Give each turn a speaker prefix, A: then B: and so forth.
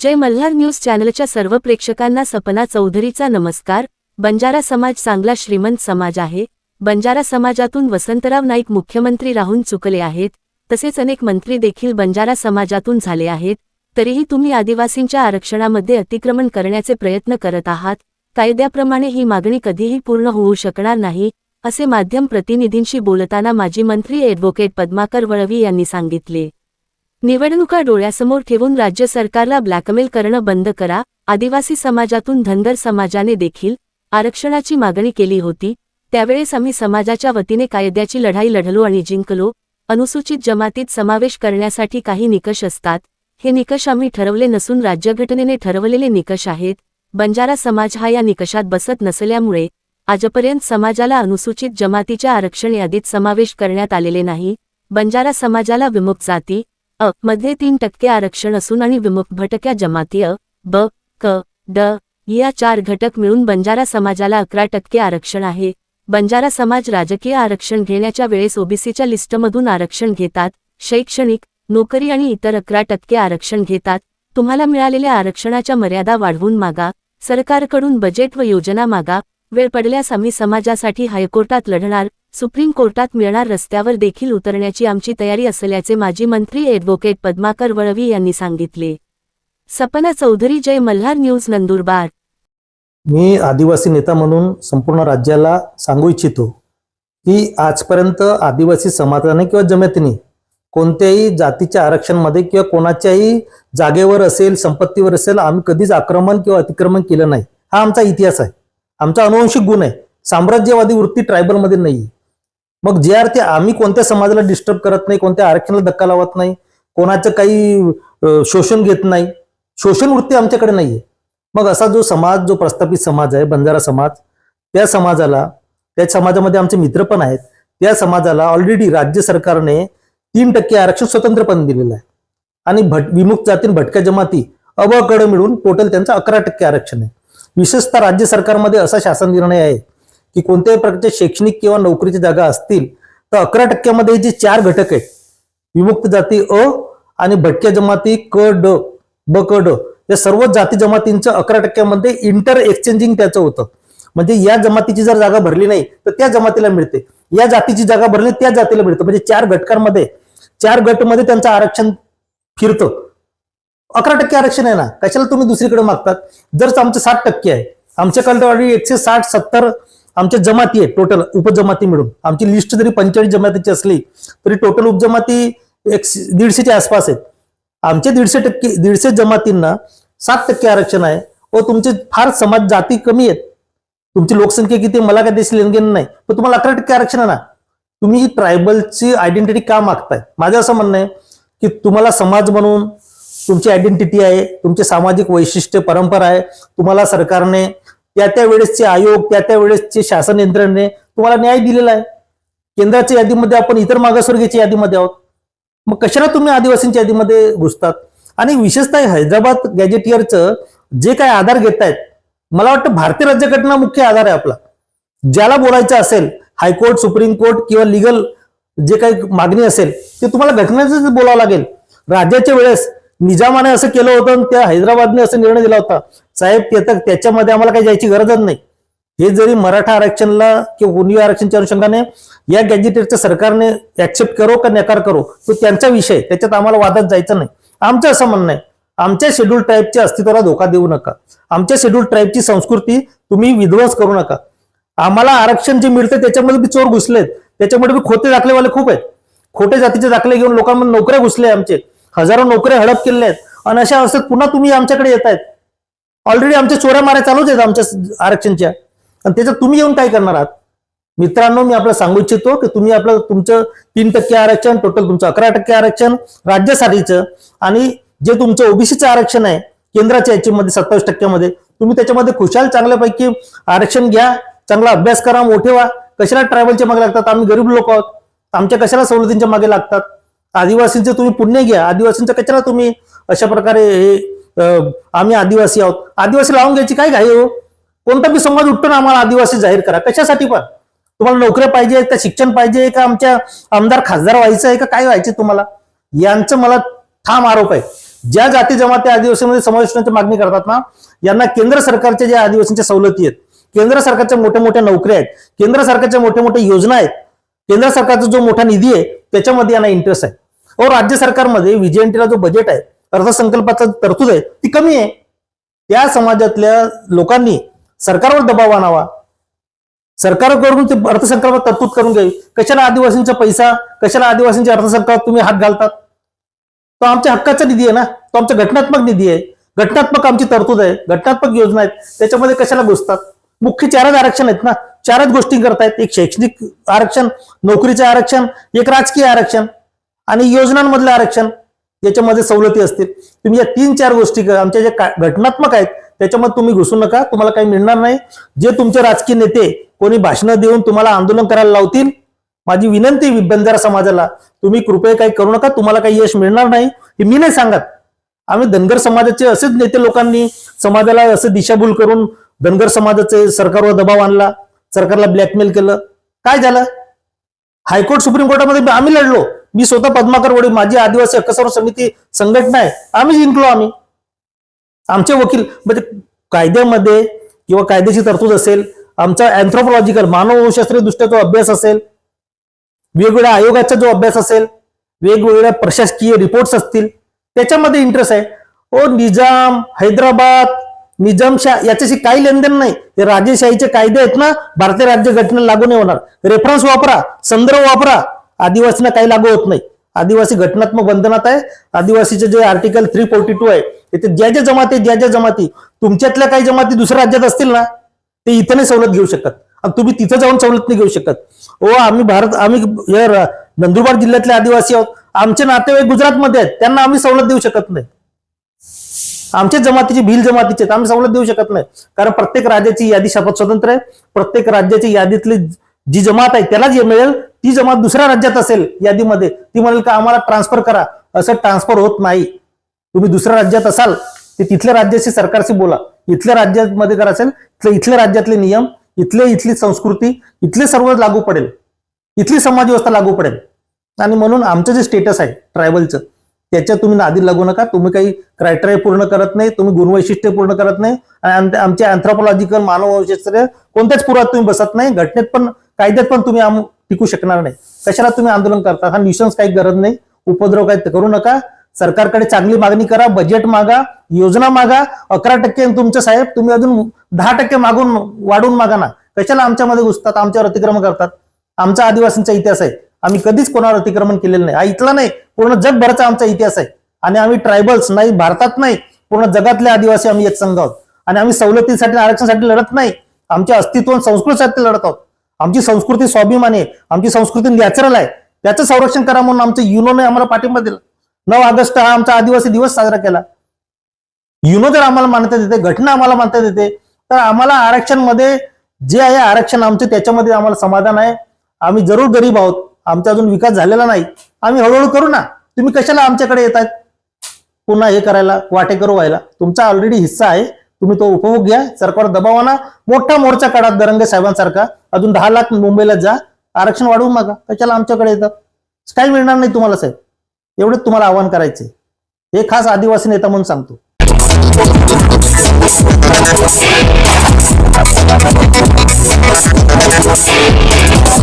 A: जय Malhar news चॅनलच्या सर्व प्रेक्षकांना सपना चौधरीचा नमस्कार. बंजारा समाज चांगला श्रीमंत समाज आहे. बंजारा समाजातून वसंतराव नाईक मुख्यमंत्री राहून चुकले आहेत. तसेच अनेक मंत्री देखील बंजारा समाजातून झाले आहेत. तरीही तुम्ही आदिवासींच्या आरक्षणामध्ये अतिक्रमण करण्याचे प्रयत्न करत आहात. कायद्याप्रमाणे ही मागणी कधीही पूर्ण होऊ शकणार नाही असे माध्यम प्रतिनिधींशी बोलताना माजी मंत्री ॲडव्होकेट पद्माकर वळवी यांनी सांगितले. निवडणुका डोळ्यासमोर ठेवून राज्य सरकारला ब्लॅकमेल करणं बंद करा. आदिवासी समाजातून धनगर समाजाने देखील आरक्षणाची मागणी केली होती. त्यावेळेस आम्ही समाजाच्या वतीने कायद्याची लढाई लढलो आणि जिंकलो. अनुसूचित जमातीत समावेश करण्यासाठी काही निकष असतात. हे निकष आम्ही ठरवले नसून राज्यघटनेने ठरवलेले निकष आहेत. बंजारा समाज हा या निकषात बसत नसल्यामुळे आजपर्यंत समाजाला अनुसूचित जमातीच्या आरक्षण यादीत समावेश करण्यात आलेले नाही. बंजारा समाजाला विमुक्त जाती अ मध्ये तीन टक्के आरक्षण असून आणि विमुख भटक्या जमाती अ ब क ड या चार घटक मिळून बंजारा समाजाला अकरा टक्के आरक्षण आहे. बंजारा समाज राजकीय आरक्षण घेण्याच्या वेळेस ओबीसीच्या लिस्टमधून आरक्षण घेतात शैक्षणिक नोकरी आणि इतर अकरा टक्के आरक्षण घेतात. तुम्हाला मिळालेल्या आरक्षणाच्या मर्यादा वाढवून मागा सरकारकडून बजेट व योजना मागा वेळ पडल्यास आम्ही समाजासाठी हायकोर्टात लढणार सुप्रीम कोर्टात मिळणार रस्त्यावर देखील उतरण्याची आमची तयारी असल्याचे माजी मंत्री ॲडव्होकेट पद्माकर वळवी यांनी सांगितले. सपना चौधरी जय मल्हार न्यूज नंदुरबार.
B: मी आदिवासी नेता म्हणून संपूर्ण राज्याला सांगू इच्छितो की आजपर्यंत आदिवासी समाजाने किंवा जमातीने कोणत्याही जातीच्या आरक्षणमध्ये किंवा कोणाच्याही जागेवर असेल संपत्तीवर असेल आम्ही कधीच आक्रमण किंवा अतिक्रमण केलं नाही. हा आमचा इतिहास आहे. आमचा अनुवंशिक गुण आहे. साम्राज्यवादी वृत्ती ट्रायबलमध्ये नाही मग जे आर ते आम्ही कोणत्या समाजाला डिस्टर्ब करत नाही कोणत्या आरक्षणाला धक्का लावत नाही कोणाचं काही शोषण घेत नाही शोषण वृत्ती आमच्याकडे नाहीये. मग असा जो समाज जो प्रस्थापित समाज आहे बंजारा समाज त्या समाजाला त्या समाजामध्ये आमचे मित्र पण आहेत त्या समाजाला ऑलरेडी राज्य सरकारने तीन टक्के आरक्षण स्वतंत्रपण दिलेलं आहे. आणि भट विमुक्त जाती भटक्या जमाती अ मिळून टोटल त्यांचं अकरा टक्के आरक्षण आहे. विशेषतः राज्य सरकारमध्ये असा शासन निर्णय आहे की कोणत्याही प्रकारच्या शैक्षणिक किंवा नोकरीची जागा असतील तर अकरा टक्क्यामध्ये जे चार घटक आहेत विमुक्त जाती अ आणि भटक्या जमाती क ड ब क ड या सर्व जाती जमातींचं अकरा टक्क्यामध्ये इंटर एक्सचेंजिंग त्याचं होतं. म्हणजे या जमातीची जर जागा भरली नाही तर त्या जमातीला मिळते. या जातीची जागा भरली त्या जातीला मिळतं. म्हणजे चार घटकांमध्ये चार गटमध्ये त्यांचं आरक्षण फिरतं. अकरा टक्के आरक्षण आहे ना? कशाला तुम्ही दुसरीकडे मागतात? जर आमचं साठ टक्के आहे आमच्याकडे ऑलरेडी एकशे साठ सत्तर आमच्या जमाती आहे टोटल उपजमाती मिळून. आमची लिस्ट जरी पंचेचाळीस जमातीची असली तरी टोटल उपजमाती एक दीडशेच्या आसपास आहेत. आमचे दीडशे टक्के दीडशे जमातींना सात टक्के आरक्षण आहे. व तुमचे फार समाज जाती कमी आहेत. तुमची लोकसंख्या किती मला काय देशील लेनदेन नाही. पण तुम्हाला अकरा टक्के आरक्षण आहे ना. तुम्ही ही ट्रायबलची आयडेंटिटी का मागताय? माझं असं म्हणणं आहे की तुम्हाला समाज म्हणून तुमची आयडेंटिटी आहे तुमचे सामाजिक वैशिष्ट्य परंपरा आहे. तुम्हाला सरकारने त्या त्या वेळेसचे आयोग त्या त्या वेळेसचे शासन यंत्रणेने तुम्हाला न्याय दिलेला आहे. केंद्राच्या यादीमध्ये आपण इतर मागासवर्गीयच्या यादीमध्ये आहोत. मग कशाला तुम्ही आदिवासींच्या यादीमध्ये घुसतात? आणि विशेषतः हैदराबाद गॅजेटियरचं जे काय आधार घेत आहेत मला वाटतं भारतीय राज्यघटना मुख्य आधार आहे आपला. ज्याला बोलायचं असेल हायकोर्ट सुप्रीम कोर्ट किंवा लिगल जे काही मागणी असेल ते तुम्हाला घटनेच बोलावं लागेल. राज्याच्या वेळेस निजामाने असं केलं होतं आणि त्या हैदराबादने असं निर्णय दिला होता. साहेब ते त्याच्यामध्ये आम्हाला काही जायची गरजच नाही. हे जरी मराठा आरक्षणला किंवा ओनियो आरक्षणच्या अनुषंगाने या गॅजेटेडच्या सरकारने ऍक्सेप्ट करो का नकार करो तो त्यांचा विषय त्याच्यात आम्हाला वादात जायचं नाही. आमचं असं म्हणणं आहे आमच्या शेड्यूल ट्राईबच्या अस्तित्वाला धोका देऊ नका. आमच्या शेड्यूल ट्राईबची संस्कृती तुम्ही विध्वंस करू नका. आम्हाला आरक्षण जे मिळतं त्याच्यामध्ये बी चोर घुसलेत. त्याच्यामध्ये बी खोटे दाखलेवाले खूप आहेत. खोटे जातीचे दाखले घेऊन लोकांमध्ये नोकऱ्या घुसले आमचे. हजारो नोकऱ्या हडप केल्या आहेत. आणि अशा अवस्थेत पुन्हा तुम्ही आमच्याकडे येत आहेत. ऑलरेडी आमच्या चोऱ्या माऱ्या चालूच आहेत आमच्या आरक्षणच्या. आणि त्याच्यात तुम्ही येऊन काय करणार आहात? मित्रांनो मी आपल्याला सांगू इच्छितो की तुम्ही आपलं तुमचं तीन टक्के आरक्षण टोटल तुमचं अकरा टक्के आरक्षण राज्यासाठीचं आणि जे तुमचं ओबीसीचं आरक्षण आहे केंद्राच्या याच्यामध्ये सत्तावीस टक्क्यामध्ये तुम्ही त्याच्यामध्ये खुशाल चांगल्यापैकी आरक्षण घ्या चांगला अभ्यास करा मोठे व्हा. कशाला ट्रॅव्हलच्या मागे लागतात? आम्ही गरीब लोक आहोत. आमच्या कशाला सवलतींच्या मागे लागतात? आदिवासींचे तुम्ही पुण्य घ्या. आदिवासींच्या कशाला तुम्ही अशा प्रकारे हे आम्ही आदिवासी आहोत. आदिवासी लावून घ्यायची काय घाई हो? कोणता बी समाज उठतो ना आम्हाला आदिवासी जाहीर करा. कशासाठी पण? तुम्हाला नोकऱ्या पाहिजे का शिक्षण पाहिजे का आमच्या आमदार खासदार व्हायचं आहे का काय व्हायचे तुम्हाला? यांचं मला ठाम आरोप आहे. ज्या जाती जमाती आदिवासीमध्ये समावेश मागणी करतात ना यांना केंद्र सरकारच्या ज्या आदिवासींच्या सवलती आहेत केंद्र सरकारच्या मोठ्या मोठ्या नोकऱ्या आहेत केंद्र सरकारच्या मोठ्या मोठ्या योजना आहेत केंद्र सरकारचा जो मोठा निधी आहे त्याच्यामध्ये यांना इंटरेस्ट आहे. और राज्य सरकारमध्ये व्हीजेएनटीला जो बजेट आहे अर्थसंकल्पाचा तरतूद आहे ती कमी आहे. त्या समाजातल्या लोकांनी सरकारवर दबाव आणावा. सरकारकडून ते अर्थसंकल्पात तरतूद करून घ्यावी. कशाला आदिवासींचा पैसा कशाला आदिवासींच्या अर्थसंकल्पात तुम्ही हात घालतात? तो आमच्या हक्काचा निधी आहे ना? तो आमचा घटनात्मक निधी आहे. घटनात्मक आमची तरतूद आहे. घटनात्मक योजना आहेत. त्याच्यामध्ये कशाला घुसतात मुख्य चारच आरक्षण आहेत ना? चारच गोष्टी करतायत. एक शैक्षणिक आरक्षण नोकरीचं आरक्षण एक राजकीय आरक्षण. आणि योजनांमधलं आरक्षण याच्यामध्ये सवलती असतील. तुम्ही या तीन चार गोष्टी आमच्या ज्या का- घटनात्मक आहेत त्याच्यामध्ये तुम्ही घुसू नका तुम्हाला काही मिळणार नाही. जे तुमचे राजकीय नेते कोणी भाषणं देऊन तुम्हाला आंदोलन करायला लावतील माझी विनंती बंजारा समाजाला तुम्ही कृपया काही करू नका तुम्हाला काही यश मिळणार नाही हे मी नाही सांगत. आम्ही धनगर समाजाचे असेच नेते लोकांनी समाजाला असं दिशाभूल करून धनगर समाजाचे सरकारवर दबाव आणला सरकारला ब्लॅकमेल केलं. काय झालं? हायकोर्ट सुप्रीम कोर्टामध्ये आम्ही लढलो. मी स्वतः पद्माकर वडील माझी आदिवासी हक्क समिती संघटना आहे. आम्ही जिंकलो आम्ही. आमचे वकील म्हणजे कायद्यामध्ये किंवा कायद्याची तरतूद असेल आमचा अँथ्रोपॉलॉजिकल मानवशास्त्रीय दृष्ट्या जो अभ्यास असेल वेगवेगळ्या आयोगाचा जो अभ्यास असेल वेगवेगळ्या प्रशासकीय रिपोर्ट्स असतील त्याच्यामध्ये इंटरेस्ट आहे. ओ निजाम हैदराबाद निजामशाह याच्याशी काही लेनदेन नाही. हे राजेशाहीचे कायदे आहेत ना भारतीय राज्य घटनेला लागू नाही होणार. रेफरन्स वापरा संदर्भ वापरा. आदिवासींना काही लागू होत नाही. आदिवासी घटनात्मक बंधनात आहे. आदिवासीचे जे आर्टिकल थ्री फोर्टी टू आहे तिथे ज्या ज्या जमाती ज्या ज्या जमाती तुमच्यातल्या काही जमाती दुसऱ्या राज्यात असतील ना ते इथं नाही सवलत घेऊ शकत. आणि तुम्ही तिथं जाऊन सवलत नाही घेऊ शकत. ओ आम्ही भारत आम्ही नंदुरबार जिल्ह्यातले आदिवासी आहोत. आमचे नातेवाईक गुजरातमध्ये आहेत. त्यांना आम्ही सवलत देऊ शकत नाही. आमच्या जमातीचे भिल जमातीचे आहेत, आम्ही सवलत देऊ शकत नाही. कारण प्रत्येक राज्याची यादी शपथ स्वतंत्र आहे. प्रत्येक राज्याची यादीतली जी जमात आहे त्याला जे मिळेल. ती जमात दुसऱ्या राज्यात असेल यादीमध्ये. ती म्हणेल का आम्हाला ट्रान्सफर करा. असं ट्रान्सफर होत नाही. तुम्ही दुसऱ्या राज्यात असाल ते तिथल्या राज्याशी सरकारशी बोला. इथल्या राज्यामध्ये जर असेल तर इथल्या राज्यातले नियम इथले इथली संस्कृती इथले सर्व लागू पडेल. इथली समाज व्यवस्था लागू पडेल. आणि म्हणून आमचं जे स्टेटस आहे ट्रायबलचं त्याच्यात तुम्ही नादी लागू नका. तुम्ही काही क्रायटेरिया पूर्ण करत नाही. तुम्ही गुणवैशिष्ट्य पूर्ण करत नाही. आणि आमचे आमच्या अँथ्रोपॉलॉजिकल मानववैशिष्ट्य कोणत्याच पुरात तुम्ही बसत नाही. घटनेत पण कायद्यात पण तुम्ही टिकू शकणार नाही. कशाला तुम्ही आंदोलन करता? हा न्यूशन्स काही गरज नाही. उपद्रव काही करू नका. सरकारकडे चांगली मागणी करा बजेट मागा योजना मागा. अकरा टक्के तुमचं साहेब? तुम्ही अजून दहा टक्के मागून वाढवून मागा ना. कशाला आमच्यामध्ये घुसतात आमच्यावर अतिक्रमण करतात? आमचा आदिवासींचा इतिहास आहे. आम्ही कधीच कोणावर अतिक्रमण केलेलं नाही. हा इथला नाही. पूर्ण जगभराचा आमचा इतिहास आहे. आणि आम्ही ट्रायबल्स नाही भारतात नाही. पूर्ण जगातले आदिवासी आम्ही एक संघ आहोत. आणि आम्ही सवलतीसाठी आरक्षणासाठी लढत नाही. आमच्या अस्तित्व संस्कृतीसाठी लढत आहोत. आमची संस्कृती स्वाभिमान आहे. आमची संस्कृती नॅचरल आहे. त्याचं संरक्षण करा म्हणून आमचं युनोने आम्हाला पाठिंबा दिला. नऊ ऑगस्ट हा आमचा आदिवासी दिवस साजरा केला. युनो जर आम्हाला मानता देते घटना आम्हाला मानता देते तर आम्हाला आरक्षणमध्ये जे आहे आरक्षण आमचे त्याच्यामध्ये आम्हाला समाधान आहे. आम्ही जरूर गरीब आहोत. आमचा अजून विकास झालेला नाही. आम्ही हळूहळू करू ना. तुम्ही कशाला आमच्याकडे येत आहेत पुन्हा हे करायला वाटेकरू व्हायला. तुमचा ऑलरेडी हिस्सा आहे. तुम्ही तो उपभोग घ्या. सरकार दबाव मोठा मोर्चा काढा दरंगे साहेबांसारखा. अजून दहा लाख मुंबईला जा आरक्षण वाढवून मागा कशाला आमच्याकडे येतात काही मिळणार नाही तुम्हाला साहेब. एवढंच तुम्हाला आवाहन करायचे हे खास आदिवासी नेता म्हणून सांगतो.
C: Thank you.